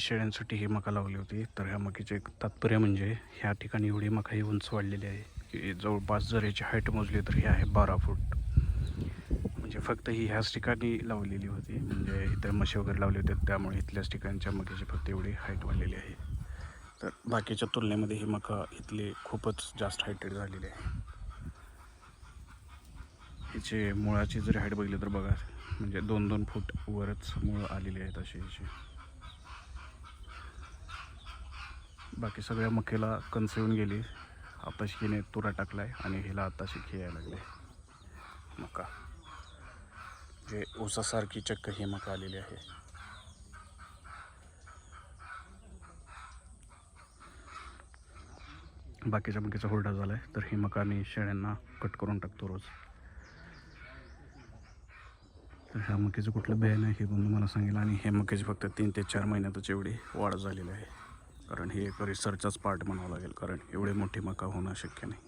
शेळ्यांसाठी ही मका लावली होती. तर ह्या मकीचे एक तात्पर्य म्हणजे ह्या ठिकाणी एवढी मका ही उंच वाढलेली आहे की जवळपास जर याची हाईट मोजली तर ही आहे बारा फूट. म्हणजे फक्त ही ह्याच ठिकाणी लावलेली होती. म्हणजे इतर मशी वगैरे लावले होते त्यामुळे इथल्याच ठिकाणच्या मकीची फक्त एवढी हाईट वाढलेली आहे. तर बाकीच्या तुलनेमध्ये ही मका इथली खूपच जास्त हायटेड झालेली आहे. हिचे मुळाची जर हाईट बघितली तर बघा म्हणजे दोन दोन फूट वरच मुळं आलेली आहेत अशी हिची. बाकी सगळ्या मक्याला कणस येऊन गेली. आता हिने तुरा टाकलाय आणि हिला घे यायला लागले. मका. जे ऊसासारखी चक्क ही मका आलेली आहे. बाकीच्या मक्याचा हुरडा झाला आहे तर ही मका मी शेळ्यांना कट करून टाकतो रोज. तर ह्या मकेचं कुठलं बियाणं नाही हे पण तुम्हाला सांगेल आणि हे मक्याची फक्त तीन ते चार महिन्यातच एवढी वाढ झालेली आहे. कारण हे एक रिसर्चचाच पार्ट म्हणावं लागेल कारण एवढे मोठी मका होणं शक्य नाही.